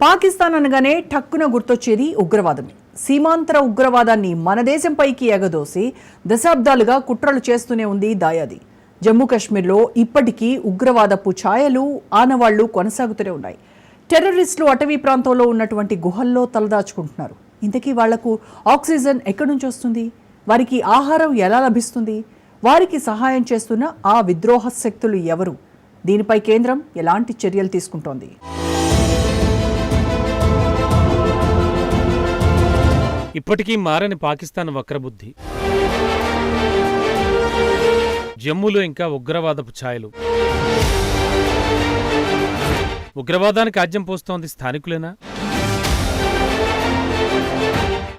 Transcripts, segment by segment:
పాకిస్తాన్ అనగానే ఠక్కున గుర్తొచ్చేది ఉగ్రవాదమే. సీమాంతర ఉగ్రవాదాన్ని మన దేశంపైకి ఎగదోసి దశాబ్దాలుగా కుట్రలు చేస్తూనే ఉంది దాయాది. జమ్మూ కాశ్మీర్లో ఇప్పటికీ ఉగ్రవాదపు ఛాయలు ఆనవాళ్ళు కొనసాగుతూనే ఉన్నాయి. టెర్రరిస్టులు అటవీ ప్రాంతంలో ఉన్నటువంటి గుహల్లో తలదాచుకుంటున్నారు. ఇంతకీ వాళ్ళకు ఆక్సిజన్ ఎక్కడి నుంచి వస్తుంది? వారికి ఆహారం ఎలా లభిస్తుంది? వారికి సహాయం చేస్తున్న ఆ విద్రోహ శక్తులు ఎవరు? దీనిపై కేంద్రం ఎలాంటి చర్యలు తీసుకుంటోంది? ఇప్పటికీ మారని పాకిస్తాన్ వక్రబుద్ధి. జమ్మూలో ఇంకా ఉగ్రవాదపు ఛాయలు. ఉగ్రవాదానికి ఆజ్యం పోస్తోంది స్థానికులేనా?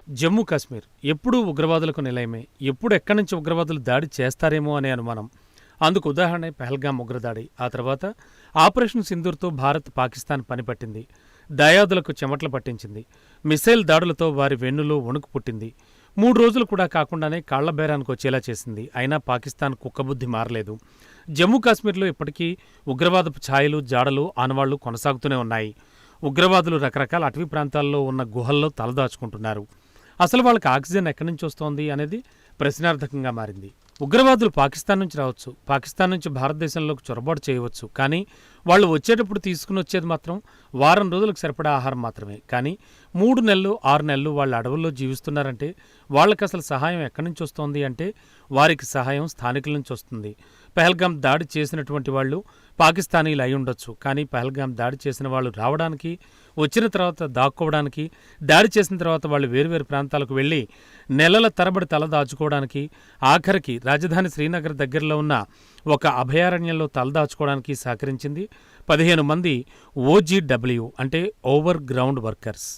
జమ్మూ కాశ్మీర్ ఎప్పుడూ ఉగ్రవాదులకు నిలయమే ఎప్పుడు ఎక్కడి నుంచి ఉగ్రవాదులు దాడి చేస్తారేమో అనే అనుమానం. అందుకు ఉదాహరణ పెహల్గాం ఉగ్రదాడి. ఆ తర్వాత ఆపరేషన్ సింధూర్తో భారత్ పాకిస్తాన్ పనిపట్టింది. దయాదులకు చెమట్లు పట్టించింది. మిసైల్ దాడులతో వారి వెన్నులో వణుకు పుట్టింది. మూడు రోజులు కూడా కాకుండానే కాళ్ళ బేరానికి వచ్చేలా చేసింది. అయినా పాకిస్తాన్ కుక్కబుద్ధి మారలేదు. జమ్మూ కాశ్మీర్లో ఇప్పటికీ ఉగ్రవాదపు ఛాయలు జాడలు ఆనవాళ్ళు కొనసాగుతూనే ఉన్నాయి. ఉగ్రవాదులు రకరకాల అటవీ ప్రాంతాల్లో ఉన్న గుహల్లో తలదాచుకుంటున్నారు. అసలు వాళ్ళకి ఆక్సిజన్ ఎక్కడి నుంచి వస్తోంది అనేది ప్రశ్నార్థకంగా మారింది. ఉగ్రవాదులు పాకిస్తాన్ నుంచి రావచ్చు. పాకిస్తాన్ నుంచి భారతదేశంలోకి చొరబాటు చేయవచ్చు. కానీ వాళ్ళు వచ్చేటప్పుడు తీసుకుని వచ్చేది మాత్రం వారం రోజులకు సరిపడా ఆహారం మాత్రమే. కానీ మూడు నెలలు ఆరు నెలలు వాళ్ళు అడవుల్లో జీవిస్తున్నారంటే వాళ్ళకి అసలు సహాయం ఎక్కడి నుంచి వస్తోంది అంటే వారికి సహాయం స్థానికుల నుంచి వస్తుంది. పహల్గాం దాడి చేసినటువంటి వాళ్ళు పాకిస్తానీలు అయి ఉండొచ్చు. కానీ పహల్గాం దాడి చేసిన వాళ్ళు రావడానికి వచ్చిన తర్వాత దాక్కోవడానికి దాడి చేసిన తర్వాత వాళ్ళు వేరువేరు ప్రాంతాలకు వెళ్ళి నెలల తరబడి తల దాచుకోవడానికి ఆఖరికి రాజధాని శ్రీనగర్ దగ్గరలో ఉన్న ఒక అభయారణ్యంలో తలదాచుకోవడానికి సహకరించింది పదిహేను మంది ఓజీడబ్ల్యూ అంటే over ground workers.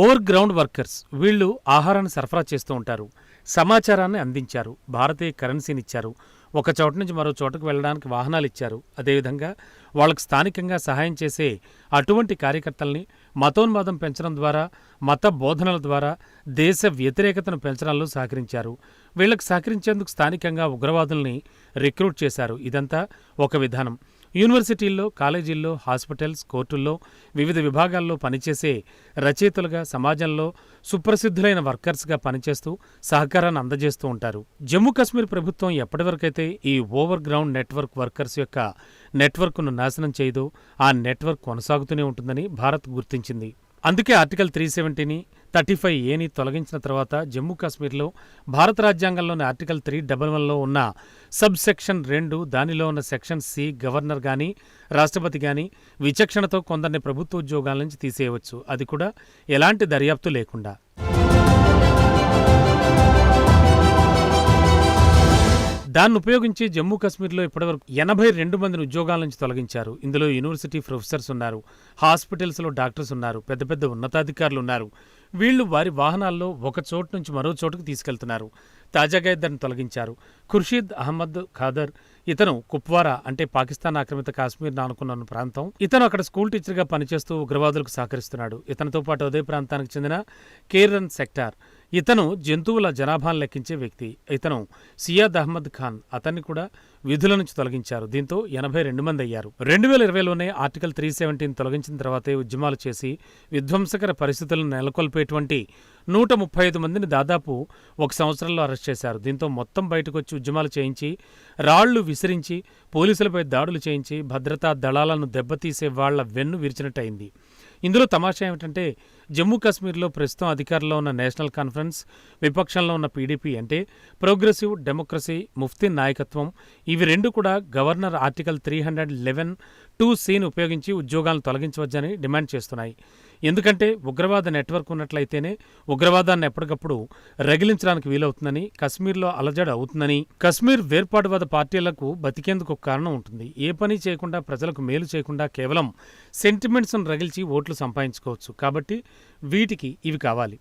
Over ground workers వీళ్ళు ఆహారాన్ని సరఫరా చేస్తూ ఉంటారు. సమాచారాన్ని అందించారు. భారతీయ కరెన్సీని ఇచ్చారు ఒక చోట నుంచి మరో చోటకు వెళ్ళడానికి వాహనాలు ఇచ్చారు అదేవిధంగా వాళ్ళకు స్థానికంగా సహాయం చేసే అటువంటి కార్యకర్తల్ని మతోన్మాదం పెంచడం ద్వారా మత బోధనల ద్వారా దేశ వ్యతిరేకతను పెంచడంలో సహకరించారు. వీళ్ళకు సహకరించేందుకు స్థానికంగా ఉగ్రవాదుల్ని రిక్రూట్ చేశారు. ఇదంతా ఒక విధానం. యూనివర్సిటీల్లో కాలేజీల్లో హాస్పిటల్స్ కోర్టుల్లో వివిధ విభాగాల్లో పనిచేసే రచయితలుగా సమాజంలో సుప్రసిద్ధులైన వర్కర్స్గా పనిచేస్తూ సహకారాన్ని అందజేస్తూ ఉంటారు. జమ్మూ కాశ్మీర్ ప్రభుత్వం ఎప్పటివరకైతే ఈ ఓవర్ గ్రౌండ్ నెట్వర్క్ వర్కర్స్ యొక్క నెట్వర్క్ను నాశనం చేయదో ఆ నెట్వర్క్ కొనసాగుతూనే ఉంటుందని భారత్ గుర్తించింది. అందుకే ఆర్టికల్ త్రీ సెవెంటీని థర్టీ ఫైవ్ ఏని తొలగించిన తర్వాత జమ్మూ కాశ్మీర్లో భారత రాజ్యాంగంలోని ఆర్టికల్ త్రీ డబల్ వన్లో ఉన్న సబ్ సెక్షన్ రెండు దానిలో ఉన్న సెక్షన్ సి గవర్నర్ కానీ రాష్ట్రపతి కానీ విచక్షణతో కొందరిని ప్రభుత్వ ఉద్యోగాల నుంచి తీసేయవచ్చు. అది కూడా ఎలాంటి దర్యాప్తు లేకుండా. దాన్ని ఉపయోగించి జమ్మూ కాశ్మీర్లో ఇప్పటివరకు ఎనభై రెండు మందిని ఉద్యోగాల నుంచి తొలగించారు. ఇందులో యూనివర్సిటీ ప్రొఫెసర్స్ ఉన్నారు. హాస్పిటల్స్లో డాక్టర్స్ ఉన్నారు. పెద్ద పెద్ద ఉన్నతాధికారులు ఉన్నారు. వీళ్ళు వారి వాహనాల్లో ఒక చోటు నుంచి మరో చోటుకు తీసుకెళ్తున్నారు. తాజాగా ఇద్దరిని తొలగించారు. ఖుర్షీద్ అహ్మద్ ఖాదర్ ఇతను కుప్వారా అంటే పాకిస్తాన్ ఆక్రమిత కాశ్మీర్ నానుకున్న ప్రాంతం. ఇతను అక్కడ స్కూల్ టీచర్గా పనిచేస్తూ ఉగ్రవాదులకు సహకరిస్తున్నాడు. ఇతనితో పాటు అదే ప్రాంతానికి చెందిన కేరన్ సెక్టార్. ఇతను జంతువుల జనాభాను లెక్కించే వ్యక్తి. ఇతను సియాద్ అహ్మద్ ఖాన్. అతన్ని కూడా విధుల నుంచి తొలగించారు. దీంతో ఎనభై రెండు మంది అయ్యారు. రెండు వేల ఇరవైలోనే ఆర్టికల్ త్రీ సెవెంటీన్ తొలగించిన తర్వాతే ఉద్యమాలు చేసి విధ్వంసకర పరిస్థితులను నెలకొల్పేటువంటి నూట ముప్పై ఐదు మందిని దాదాపు ఒక సంవత్సరంలో అరెస్ట్ చేశారు. దీంతో మొత్తం బయటకు వచ్చి ఉద్యమాలు చేయించి రాళ్ళు విసిరించి పోలీసులపై దాడులు చేయించి భద్రతా దళాలను దెబ్బతీసే వాళ్ళ వెన్ను విరిచినట్టయింది. ఇందులో తమాషా ఏమిటంటే జమ్మూ కాశ్మీర్లో ప్రస్తుతం అధికారంలో ఉన్న నేషనల్ కాన్ఫరెన్స్ విపక్షంలో ఉన్న పీడీపీ అంటే ప్రోగ్రెసివ్ డెమోక్రసీ ముఫ్తీ నాయకత్వం ఇవి రెండు కూడా governor article three hundred eleven two సీని ఉపయోగించి ఉద్యోగాలను తొలగించవచ్చని డిమాండ్ చేస్తున్నాయి. ఎందుకంటే ఉగ్రవాద నెట్వర్క్ ఉన్నట్లయితేనే ఉగ్రవాదాన్ని ఎప్పటికప్పుడు రగిలించడానికి వీలవుతుందని కశ్మీర్లో అలజడి అవుతుందని కశ్మీర్ వేర్పాటువాద పార్టీలకు బతికేందుకు కారణం ఉంటుంది. ఏ పని చేయకుండా ప్రజలకు మేలు చేయకుండా కేవలం సెంటిమెంట్స్ను రగిల్చి ఓట్లు సంపాదించుకోవచ్చు. కాబట్టి వీటికి ఇవి కావాలి.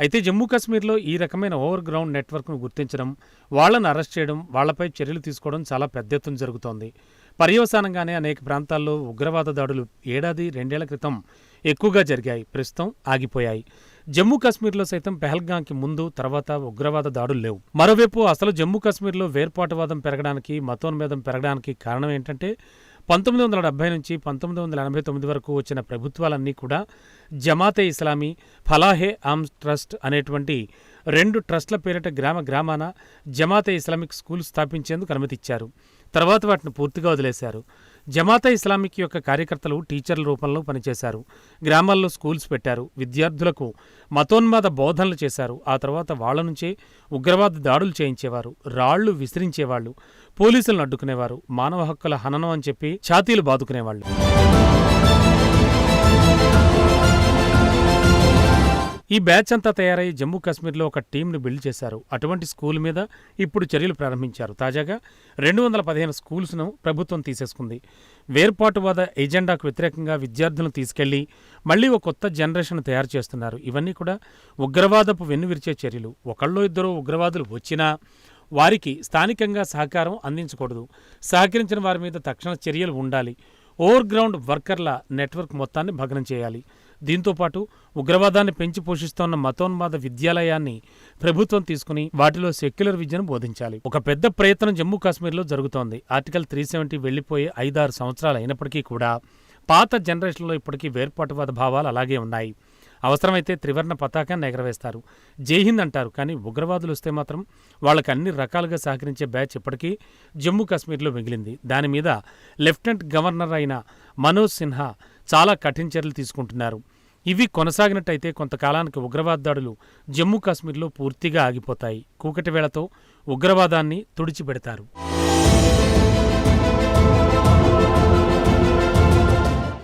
అయితే జమ్మూ కాశ్మీర్లో ఈ రకమైన ఓవర్ గ్రౌండ్ నెట్వర్క్ను గుర్తించడం వాళ్ళను అరెస్ట్ చేయడం వాళ్ళపై చర్యలు తీసుకోవడం చాలా పెద్ద ఎత్తున జరుగుతోంది. పర్యవసానంగానే అనేక ప్రాంతాల్లో ఉగ్రవాద దాడులు ఏడాది రెండేళ్ళ క్రితం ఎక్కువగా జరిగాయి ప్రస్తుతం ఆగిపోయాయి. జమ్మూ కాశ్మీర్లో సైతం పెహల్గాంకి ముందు తర్వాత ఉగ్రవాద దాడులు లేవు. మరోవైపు అసలు జమ్మూ కాశ్మీర్లో వేర్పాటువాదం పెరగడానికి మతోన్మేదం పెరగడానికి కారణం ఏంటంటే పంతొమ్మిది వందల డెబ్బై నుంచి పంతొమ్మిది వందల ఎనభై తొమ్మిది వరకు వచ్చిన ప్రభుత్వాలన్నీ కూడా జమాతే ఇస్లామీ ఫలాహే ఆమ్ ట్రస్ట్ అనేటువంటి రెండు ట్రస్ట్ల పేరిట గ్రామ గ్రామాన జమాతే ఇస్లామిక్ స్కూల్ స్థాపించేందుకు అనుమతిచ్చారు. తర్వాత వాటిని పూర్తిగా వదిలేశారు. జమాతా ఇస్లామిక్ యొక్క కార్యకర్తలు టీచర్ల రూపంలో పనిచేశారు. గ్రామాల్లో స్కూల్స్ పెట్టారు. విద్యార్థులకు మతోన్మాద బోధనలు చేశారు. ఆ తర్వాత వాళ్ళ నుంచే ఉగ్రవాద దాడులు చేయించేవారు. రాళ్ళు విసిరించేవాళ్ళు పోలీసులను అడ్డుకునేవారు. మానవ హక్కుల హననం అని చెప్పి ఛాతీలు బాదుకునేవాళ్ళు. ఈ బ్యాచ్ అంతా తయారై జమ్మూ కాశ్మీర్లో ఒక టీంను బిల్డ్ చేశారు. అటువంటి స్కూల్ మీద ఇప్పుడు చర్యలు ప్రారంభించారు. తాజాగా రెండు వందల పదిహేను స్కూల్స్ను ప్రభుత్వం తీసేసుకుంది. వేర్పాటువాద ఎజెండాకు వ్యతిరేకంగా విద్యార్థులను తీసుకెళ్ళి మళ్ళీ ఒక కొత్త జనరేషన్ తయారు చేస్తున్నారు. ఇవన్నీ కూడా ఉగ్రవాదపు వెన్నువిరిచే చర్యలు. ఒకళ్ళో ఇద్దరు ఉగ్రవాదులు వచ్చినా వారికి స్థానికంగా సహకారం అందించకూడదు. సహకరించిన వారి మీద తక్షణ చర్యలు ఉండాలి. ఓవర్ గ్రౌండ్ వర్కర్ల నెట్వర్క్ మొత్తాన్ని భగ్నం చేయాలి. దీంతోపాటు ఉగ్రవాదాన్ని పెంచి పోషిస్తోన్న మతోన్మాద విద్యాలయాన్ని ప్రభుత్వం తీసుకుని వాటిలో సెక్యులర్ విద్యను బోధించాలి. ఒక పెద్ద ప్రయత్నం జమ్మూ కాశ్మీర్లో జరుగుతోంది. ఆర్టికల్ త్రీ సెవెంటీ వెళ్ళిపోయి ఐదారు సంవత్సరాలు అయినప్పటికీ కూడా పాత జనరేషన్లో ఇప్పటికీ వేర్పాటువాద భావాలు అలాగే ఉన్నాయి. అవసరమైతే త్రివర్ణ పతాకాన్ని ఎగరవేస్తారు. జైహింద్ అంటారు కానీ ఉగ్రవాదులు వస్తే మాత్రం వాళ్ళకి అన్ని రకాలుగా సహకరించే బ్యాచ్ ఇప్పటికీ జమ్మూ కాశ్మీర్లో మిగిలింది. దాని మీద లెఫ్టినెంట్ గవర్నర్ అయిన మనోజ్ సిన్హా చాలా కఠిన చర్యలు తీసుకుంటున్నారు. ఇవి కొనసాగినట్టయితే కొంతకాలానికి ఉగ్రవాద దాడులు జమ్మూ కాశ్మీర్లో పూర్తిగా ఆగిపోతాయి. కూకటి వేళతో ఉగ్రవాదాన్ని తుడిచిపెడతారు.